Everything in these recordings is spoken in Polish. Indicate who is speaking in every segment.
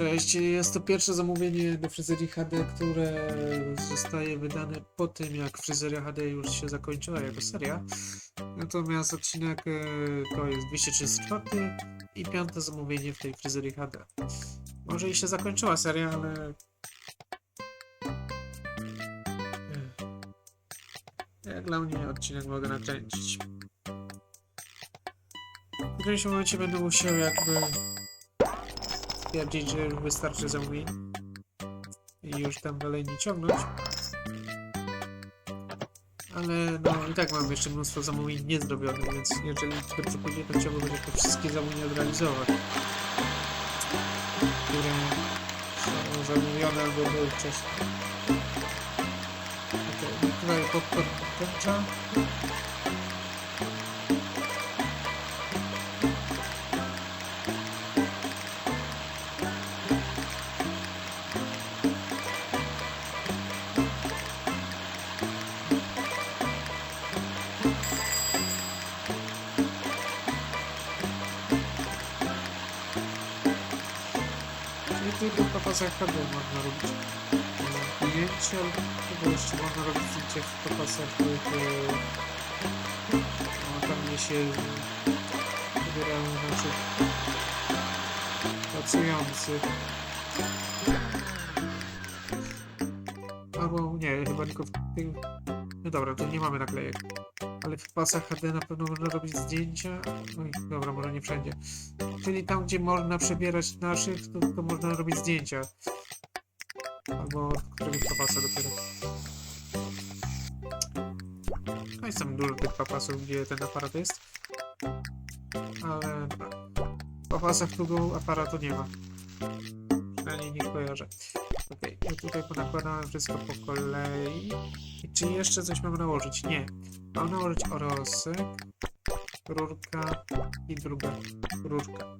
Speaker 1: Cześć, jest to pierwsze zamówienie do fryzerii HD, które zostaje wydane po tym, jak fryzeria HD już się zakończyła jako seria. Natomiast odcinek e, to jest 234 i piąte zamówienie w tej fryzerii HD. Może i się zakończyła seria, ale... Ech. Jak dla mnie odcinek mogę nakręcić. W którymś momencie będę musiał jakby stwierdzić, że już wystarczy zamówień i już tam dalej nie ciągnąć. Ale no i tak mam jeszcze mnóstwo zamówień niezrobionych, więc jeżeli dobrze pójdzie, to chciałbym będzie te wszystkie zamówienia zrealizować, które są zamówione albo były wcześniej. Tutaj popcorn. Tylko w papasach HD można robić ujęcie, albo jeszcze można robić zdjęcie w papasach tych, e, no, tam gdzie się wybierają naszych pracujących. Albo nie, chyba tylko w tych... No dobra, tu nie mamy naklejek. Ale w pasach HD na pewno można robić zdjęcia. No i dobra, może nie wszędzie. Czyli tam, gdzie można przebierać naszych, to, to można robić zdjęcia. Albo od któregoś papasa dopiero. No jest tam dużo tych papasów, gdzie ten aparat jest. Ale w papasach tu aparatu nie ma. Przynajmniej nie kojarzę. Okej, okay, tutaj ponakładałem wszystko po kolei. I czy jeszcze coś mam nałożyć? Nie. Mam nałożyć orosek, rurka i druga rurka.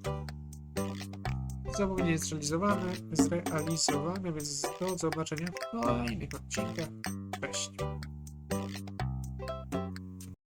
Speaker 1: Zamówienie jest zrealizowane, zrealizowane, więc do zobaczenia w kolejnych odcinkach. Cześć.